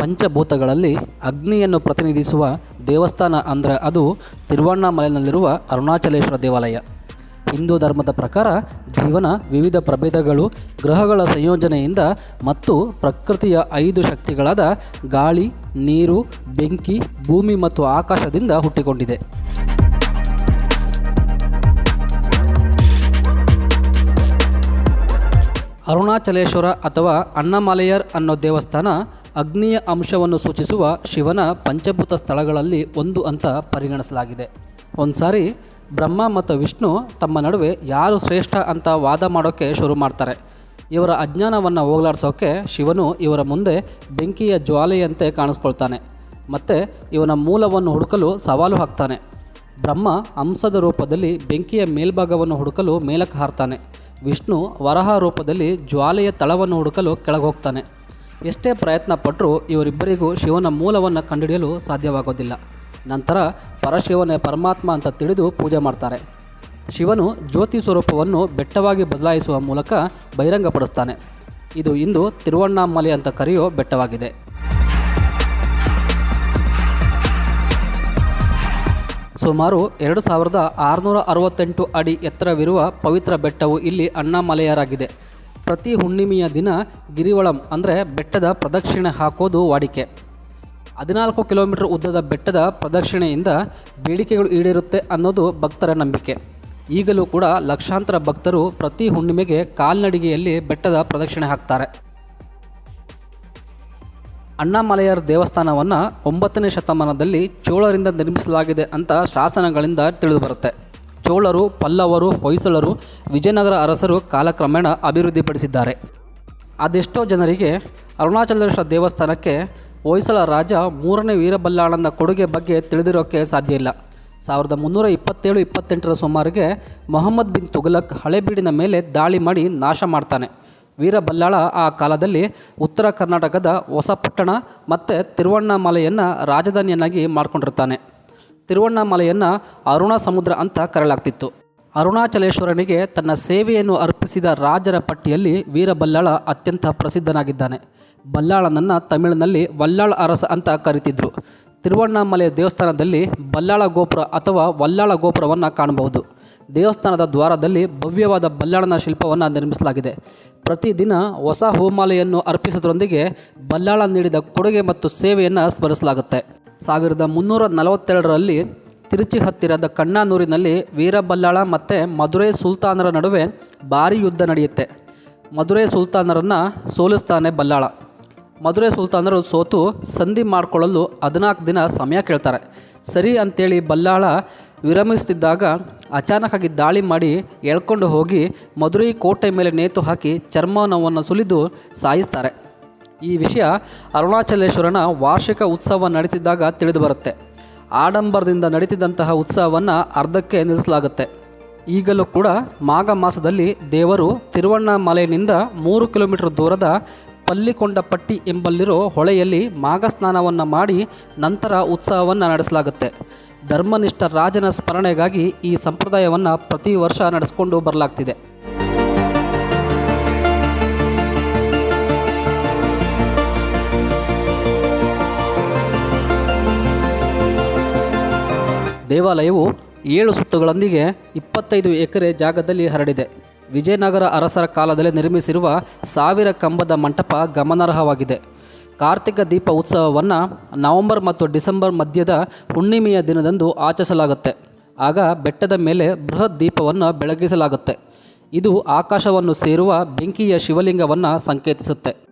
ಪಂಚಭೂತಗಳಲ್ಲಿ ಅಗ್ನಿಯನ್ನು ಪ್ರತಿನಿಧಿಸುವ ದೇವಸ್ಥಾನ ಅಂದರೆ ಅದು ತಿರುವಣ್ಣಾಮಲೆಯಲ್ಲಿರುವ ಅರುಣಾಚಲೇಶ್ವರ ದೇವಾಲಯ. ಹಿಂದೂ ಧರ್ಮದ ಪ್ರಕಾರ ಜೀವನ ವಿವಿಧ ಪ್ರಭೇದಗಳು, ಗ್ರಹಗಳ ಸಂಯೋಜನೆಯಿಂದ ಮತ್ತು ಪ್ರಕೃತಿಯ ಐದು ಶಕ್ತಿಗಳಾದ ಗಾಳಿ, ನೀರು, ಬೆಂಕಿ, ಭೂಮಿ ಮತ್ತು ಆಕಾಶದಿಂದ ಹುಟ್ಟಿಕೊಂಡಿದೆ. ಅರುಣಾಚಲೇಶ್ವರ ಅಥವಾ ಅಣ್ಣಮಾಲೆಯರ್ ಅನ್ನೋ ದೇವಸ್ಥಾನ ಅಗ್ನಿಯ ಅಂಶವನ್ನು ಸೂಚಿಸುವ ಶಿವನ ಪಂಚಭೂತ ಸ್ಥಳಗಳಲ್ಲಿ ಒಂದು ಅಂತ ಪರಿಗಣಿಸಲಾಗಿದೆ. ಒಂದು ಸಾರಿ ಬ್ರಹ್ಮ ಮತ್ತು ವಿಷ್ಣು ತಮ್ಮ ನಡುವೆ ಯಾರು ಶ್ರೇಷ್ಠ ಅಂತ ವಾದ ಮಾಡೋಕ್ಕೆ ಶುರು ಮಾಡ್ತಾರೆ. ಇವರ ಅಜ್ಞಾನವನ್ನು ಹೋಗಲಾಡಿಸೋಕೆ ಶಿವನು ಇವರ ಮುಂದೆ ಬೆಂಕಿಯ ಜ್ವಾಲೆಯಂತೆ ಕಾಣಿಸ್ಕೊಳ್ತಾನೆ. ಮತ್ತು ಇವನ ಮೂಲವನ್ನು ಹುಡುಕಲು ಸವಾಲು ಹಾಕ್ತಾನೆ. ಬ್ರಹ್ಮ ಹಂಸದ ರೂಪದಲ್ಲಿ ಬೆಂಕಿಯ ಮೇಲ್ಭಾಗವನ್ನು ಹುಡುಕಲು ಮೇಲಕ್ಕೆ ಹಾರ್ತಾನೆ. ವಿಷ್ಣು ವರಹ ರೂಪದಲ್ಲಿ ಜ್ವಾಲೆಯ ತಳವನ್ನು ಹುಡುಕಲು ಕೆಳಗೆ ಹೋಗ್ತಾನೆ ಎಷ್ಟೇ ಪ್ರಯತ್ನ ಪಟ್ಟರೂ ಇವರಿಬ್ಬರಿಗೂ ಶಿವನ ಮೂಲವನ್ನು ಕಂಡುಹಿಡಿಯಲು ಸಾಧ್ಯವಾಗೋದಿಲ್ಲ. ನಂತರ ಪರಶಿವನೇ ಪರಮಾತ್ಮ ಅಂತ ತಿಳಿದು ಪೂಜೆ ಮಾಡ್ತಾರೆ. ಶಿವನು ಜ್ಯೋತಿ ಸ್ವರೂಪವನ್ನು ಬೆಟ್ಟವಾಗಿ ಬದಲಾಯಿಸುವ ಮೂಲಕ ಬಹಿರಂಗಪಡಿಸ್ತಾನೆ ಇದು ಇಂದು ತಿರುವಣ್ಣಾಮಲೆ ಅಂತ ಕರೆಯೋ ಬೆಟ್ಟವಾಗಿದೆ. ಸುಮಾರು ಎರಡು ಸಾವಿರದ ಆರುನೂರ ಅರವತ್ತೆಂಟು ಅಡಿ ಎತ್ತರವಿರುವ ಪವಿತ್ರ ಬೆಟ್ಟವು ಇಲ್ಲಿ ಅಣ್ಣಾಮಲೆಯರಾಗಿದೆ. ಪ್ರತಿ ಹುಣ್ಣಿಮೆಯ ದಿನ ಗಿರಿವಳಂ ಅಂದರೆ ಬೆಟ್ಟದ ಪ್ರದಕ್ಷಿಣೆ ಹಾಕೋದು ವಾಡಿಕೆ. ಹದಿನಾಲ್ಕು ಕಿಲೋಮೀಟರ್ ಉದ್ದದ ಬೆಟ್ಟದ ಪ್ರದಕ್ಷಿಣೆಯಿಂದ ಬೇಡಿಕೆಗಳು ಈಡೇರುತ್ತೆ ಅನ್ನೋದು ಭಕ್ತರ ನಂಬಿಕೆ. ಈಗಲೂ ಕೂಡ ಲಕ್ಷಾಂತರ ಭಕ್ತರು ಪ್ರತಿ ಹುಣ್ಣಿಮೆಗೆ ಕಾಲ್ನಡಿಗೆಯಲ್ಲಿ ಬೆಟ್ಟದ ಪ್ರದಕ್ಷಿಣೆ ಹಾಕ್ತಾರೆ. ಅಣ್ಣಾಮಲೆಯರ್ ದೇವಸ್ಥಾನವನ್ನು ಒಂಬತ್ತನೇ ಶತಮಾನದಲ್ಲಿ ಚೋಳರಿಂದ ನಿರ್ಮಿಸಲಾಗಿದೆ ಅಂತ ಶಾಸನಗಳಿಂದ ತಿಳಿದುಬರುತ್ತೆ ಚೋಳರು, ಪಲ್ಲವರು, ಹೊಯ್ಸಳರು, ವಿಜಯನಗರ ಅರಸರು ಕಾಲಕ್ರಮೇಣ ಅಭಿವೃದ್ಧಿಪಡಿಸಿದ್ದಾರೆ. ಅದೆಷ್ಟೋ ಜನರಿಗೆ ಅರುಣಾಚಲೇಶ್ವರ ದೇವಸ್ಥಾನಕ್ಕೆ ಹೊಯ್ಸಳ ರಾಜ ಮೂರನೇ ವೀರಬಲ್ಲಾಳನ ಕೊಡುಗೆ ಬಗ್ಗೆ ತಿಳಿದಿರೋಕ್ಕೆ ಸಾಧ್ಯ ಇಲ್ಲ. ಸಾವಿರದ ಮುನ್ನೂರ ಇಪ್ಪತ್ತೇಳು, ಇಪ್ಪತ್ತೆಂಟರ ಸುಮಾರಿಗೆ ಮೊಹಮ್ಮದ್ ಬಿನ್ ತುಘಲಕ್ ಹಳೆಬೀಡಿನ ಮೇಲೆ ದಾಳಿ ಮಾಡಿ ನಾಶ ಮಾಡ್ತಾನೆ. ವೀರಬಲ್ಲಾಳ ಆ ಕಾಲದಲ್ಲಿ ಉತ್ತರ ಕರ್ನಾಟಕದ ಹೊಸಪಟ್ಟಣ ಮತ್ತು ತಿರುವಣ್ಣಾಮಲೆಯನ್ನು ರಾಜಧಾನಿಯನ್ನಾಗಿ ಮಾಡಿಕೊಂಡಿರ್ತಾನೆ. ತಿರುವಣ್ಣಾಮಲೆಯನ್ನು ಅರುಣ ಸಮುದ್ರ ಅಂತ ಕರೆಯಲಾಗ್ತಿತ್ತು. ಅರುಣಾಚಲೇಶ್ವರನಿಗೆ ತನ್ನ ಸೇವೆಯನ್ನು ಅರ್ಪಿಸಿದ ರಾಜರ ಪಟ್ಟಿಯಲ್ಲಿ ವೀರಬಲ್ಲಾಳ ಅತ್ಯಂತ ಪ್ರಸಿದ್ಧನಾಗಿದ್ದಾನೆ. ಬಲ್ಲಾಳನನ್ನು ತಮಿಳಿನಲ್ಲಿ ವಲ್ಲಾಳ ಅರಸ ಅಂತ ಕರೀತಿದ್ರು. ತಿರುವಣ್ಣಾಮಲೆ ದೇವಸ್ಥಾನದಲ್ಲಿ ಬಲ್ಲಾಳ ಗೋಪುರ ಅಥವಾ ವಲ್ಲಾಳ ಗೋಪುರವನ್ನು ಕಾಣಬಹುದು. ದೇವಸ್ಥಾನದ ದ್ವಾರದಲ್ಲಿ ಭವ್ಯವಾದ ಬಲ್ಲಾಳನ ಶಿಲ್ಪವನ್ನು ನಿರ್ಮಿಸಲಾಗಿದೆ. ಪ್ರತಿದಿನ ಹೊಸ ಹೋಮಾಲೆಯನ್ನು ಅರ್ಪಿಸೋದ್ರೊಂದಿಗೆ ಬಲ್ಲಾಳ ನೀಡಿದ ಕೊಡುಗೆ ಮತ್ತು ಸೇವೆಯನ್ನು ಸ್ಮರಿಸಲಾಗುತ್ತೆ. ಸಾವಿರದ ಮುನ್ನೂರ ನಲವತ್ತೆರಡರಲ್ಲಿ ತಿರುಚಿ ಹತ್ತಿರದ ಕಣ್ಣಾನೂರಿನಲ್ಲಿ ವೀರಬಲ್ಲಾಳ ಮತ್ತು ಮಧುರೈ ಸುಲ್ತಾನರ ನಡುವೆ ಭಾರೀ ಯುದ್ಧ ನಡೆಯುತ್ತೆ. ಮಧುರೈ ಸುಲ್ತಾನರನ್ನು ಸೋಲಿಸ್ತಾನೆ ಬಲ್ಲಾಳ. ಮಧುರೈ ಸುಲ್ತಾನರು ಸೋತು ಸಂಧಿ ಮಾಡಿಕೊಳ್ಳಲು ಹದಿನಾಲ್ಕು ದಿನ ಸಮಯ ಕೇಳ್ತಾರೆ. ಸರಿ ಅಂತೇಳಿ ಬಲ್ಲಾಳ ವಿರಮಿಸುತ್ತಿದ್ದಾಗ ಅಚಾನಕ್ಕಾಗಿ ದಾಳಿ ಮಾಡಿ ಎಳ್ಕೊಂಡು ಹೋಗಿ ಮಧುರೈ ಕೋಟೆ ಮೇಲೆ ನೇತು ಹಾಕಿ ಚರ್ಮನವನ್ನು ಸುಲಿದು ಸಾಯಿಸ್ತಾರೆ. ಈ ವಿಷಯ ಅರುಣಾಚಲೇಶ್ವರನ ವಾರ್ಷಿಕ ಉತ್ಸವ ನಡೀತಿದ್ದಾಗ ತಿಳಿದುಬರುತ್ತೆ ಆಡಂಬರದಿಂದ ನಡೀತಿದ್ದಂತಹ ಉತ್ಸವವನ್ನು ಅರ್ಧಕ್ಕೆ ನಿಲ್ಲಿಸಲಾಗುತ್ತೆ. ಈಗಲೂ ಕೂಡ ಮಾಘ ಮಾಸದಲ್ಲಿ ದೇವರು ತಿರುವಣ್ಣಾಮಲೆಯಿಂದ ಮೂರು ಕಿಲೋಮೀಟರ್ ದೂರದ ಪಲ್ಲಿಕೊಂಡಪಟ್ಟಿ ಎಂಬಲ್ಲಿರೋ ಹೊಳೆಯಲ್ಲಿ ಮಾಘ ಸ್ನಾನವನ್ನು ಮಾಡಿ ನಂತರ ಉತ್ಸವವನ್ನು ನಡೆಸಲಾಗುತ್ತೆ. ಧರ್ಮನಿಷ್ಠ ರಾಜನ ಸ್ಮರಣೆಗಾಗಿ ಈ ಸಂಪ್ರದಾಯವನ್ನು ಪ್ರತಿ ವರ್ಷ ನಡೆಸಿಕೊಂಡು ಬರಲಾಗ್ತಿದೆ. ದೇವಾಲಯವು ಏಳು ಸುತ್ತುಗಳೊಂದಿಗೆ ಇಪ್ಪತ್ತೈದು ಎಕರೆ ಜಾಗದಲ್ಲಿ ಹರಡಿದೆ. ವಿಜಯನಗರ ಅರಸರ ಕಾಲದಲ್ಲಿ ನಿರ್ಮಿಸಿರುವ ಸಾವಿರ ಕಂಬದ ಮಂಟಪ ಗಮನಾರ್ಹವಾಗಿದೆ. ಕಾರ್ತಿಕ ದೀಪ ಉತ್ಸವವನ್ನು ನವೆಂಬರ್ ಮತ್ತು ಡಿಸೆಂಬರ್ ಮಧ್ಯದ ಹುಣ್ಣಿಮೆಯ ದಿನದಂದು ಆಚರಿಸಲಾಗುತ್ತೆ. ಆಗ ಬೆಟ್ಟದ ಮೇಲೆ ಬೃಹತ್ ದೀಪವನ್ನು ಬೆಳಗಿಸಲಾಗುತ್ತೆ. ಇದು ಆಕಾಶವನ್ನು ಸೇರುವ ಬೆಂಕಿಯ ಶಿವಲಿಂಗವನ್ನು ಸಂಕೇತಿಸುತ್ತೆ.